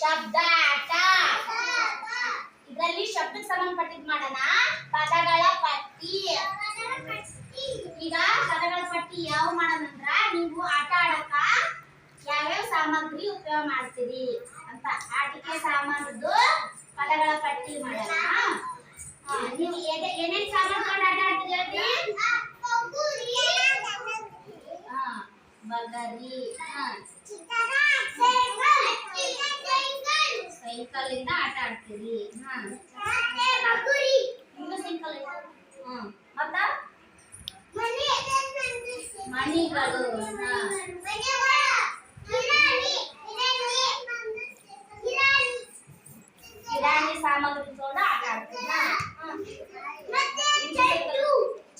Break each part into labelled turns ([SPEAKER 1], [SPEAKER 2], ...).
[SPEAKER 1] ಶಬ್ದ ಆಟ ಇದರಲ್ಲಿ ಶಬ್ದಕ್ಕೆ ಸಂಬಂಧಪಟ್ಟಿದ್ ಮಾಡೋಣ. ಪದಗಳ ಪಟ್ಟಿ. ಈಗ ಪದಗಳ ಪಟ್ಟಿ ಯಾವ ಮಾಡೋದಂದ್ರ ನೀವು ಆಟ ಆಡಕ ಯಾವ್ಯಾವ ಸಾಮಗ್ರಿ ಉಪಯೋಗ ಮಾಡ್ತೀರಿ ಅಂತ. ಆಟಿಕೆ ಸಾಮಾನದ್ದು ಪದಗಳ ಪಟ್ಟಿ ಮಾಡೋಣ. ನೀವು ಏನೇ- ಏನೇನ್ ಸಾಮಾನು ಕೊಂಡು ಆಟ ಆಡ್ತೀರಿ ಹೇಳ್ರಿ? ಹಾ, ಬಗರಿ. ಹಾ ಸೈಕಲ್ ಇಂದ ಆಟ ಆಡ್ತೀರಿ ಹಾ ನಿಮ್ದು ಸೈಕಲ್ ಐತಾ? ಹ್ಮ್ ಮತ್ತ ಮಣಿಗಳು ಹಾ ಕಿರಾಣಿ ಸಾಮಗ್ರಿ ತಗೊಂಡು ಆಟ ಆಡ್ತೀರ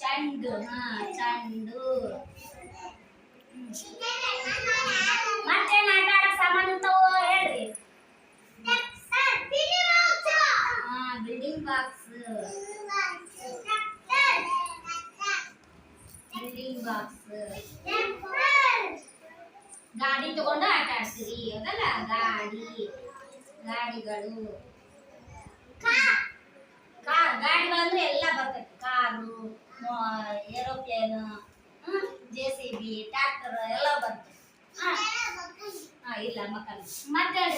[SPEAKER 1] ಚೆಂಡು ಹಾ ಚೆಂಡು ಬಿಲ್ಡಿಂಗ್ ಬಾಕ್ಸ್ ಬಿಲ್ಡಿಂಗ್ ಬಾಕ್ಸ್ ಗಾಡಿ ತಗೊಂಡು ಆಟ ಆಡ್ತೀರಿ ಹೌದಲ್ಲ ಗಾಡಿ ಗಾಡಿಗಳು ಕಾರ್ ಗಾಡಿಗಳಂದ್ರೆ ಎಲ್ಲ ಬರ್ತೈತಿ car aeroplane J C B tractor ಎಲ್ಲ ಬರ್ತೈತಿ ಹಾ ಹಾ, ಇಲ್ಲ ಮಕ್ಕಳು ಮತ್ತೆ ಹೇಳ್ರಿ